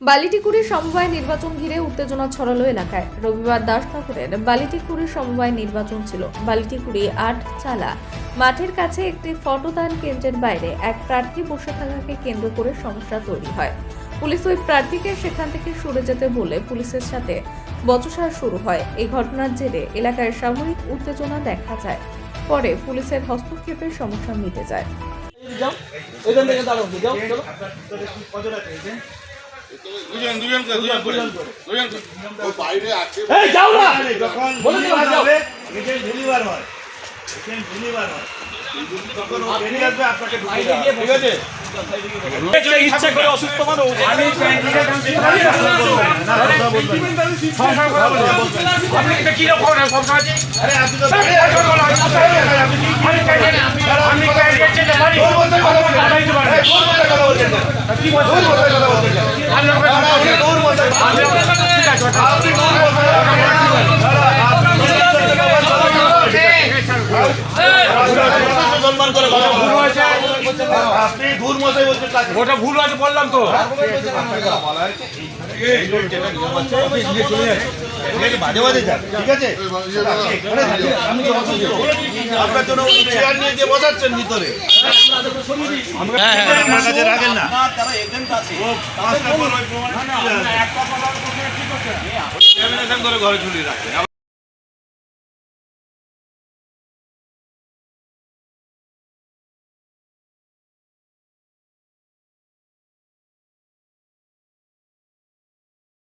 বালিটিকুড়ি সমবায় নির্বাচন ঘিরে উত্তেজনা ছড়ালো এলাকায়। রবিবার দাসনগরের বালিটিকুড়ি সমবায় নির্বাচন ছিল। বালিটিকুড়ি আট চালা মাঠের কাছে একটি ফটোদান কেন্দ্রের বাইরে এক প্রার্থী বসে থাকাকে কেন্দ্র করে সমস্যা তৈরি হয়। পুলিশ ওই প্রার্থীকে সেখান থেকে সরে যেতে বলে পুলিশের সাথে বচসা শুরু হয়। এই ঘটনার জেরে এলাকায় সাময়িক উত্তেজনা দেখা যায়। পরে পুলিশের হস্তক্ষেপের সমস্যা মিটে যায়। দুজন দুজন করে দুজন করে দুজন করে। বাইরে আছে এই যাও না! যখন বলে দিলাম, যাও। হবে, এখানে হয়। এখানে ধূলিবার হয়। তখন ও বেরিয়ে আসবে, আপনাকে ঢুকিয়ে দেওয়া ঠিক আছে। ইচ্ছা করে অসুস্থ মানুষ আমি আরে আপনি তো দাঁড়িয়ে আছেন। দূর বলতে কথা বলছেন। এই, দূর বলতে কথা বলছেন। না। দূর কথা বলছেন। আপনি 안녕. বলছেন। করে। আপনি দূর মশাই বলছেন ওটা ভুল আছে বললাম তো বাজে বাজে যান, ঠিক আছে? আপনি এখানে থাকুন, আমি তো অসুস্থ। আপনার জন্য চেয়ার নিয়ে গিয়ে বসাচ্ছেন ভিতরে আমার কাছে রাখেন না করে ঘরে ঝুলিয়ে রাখে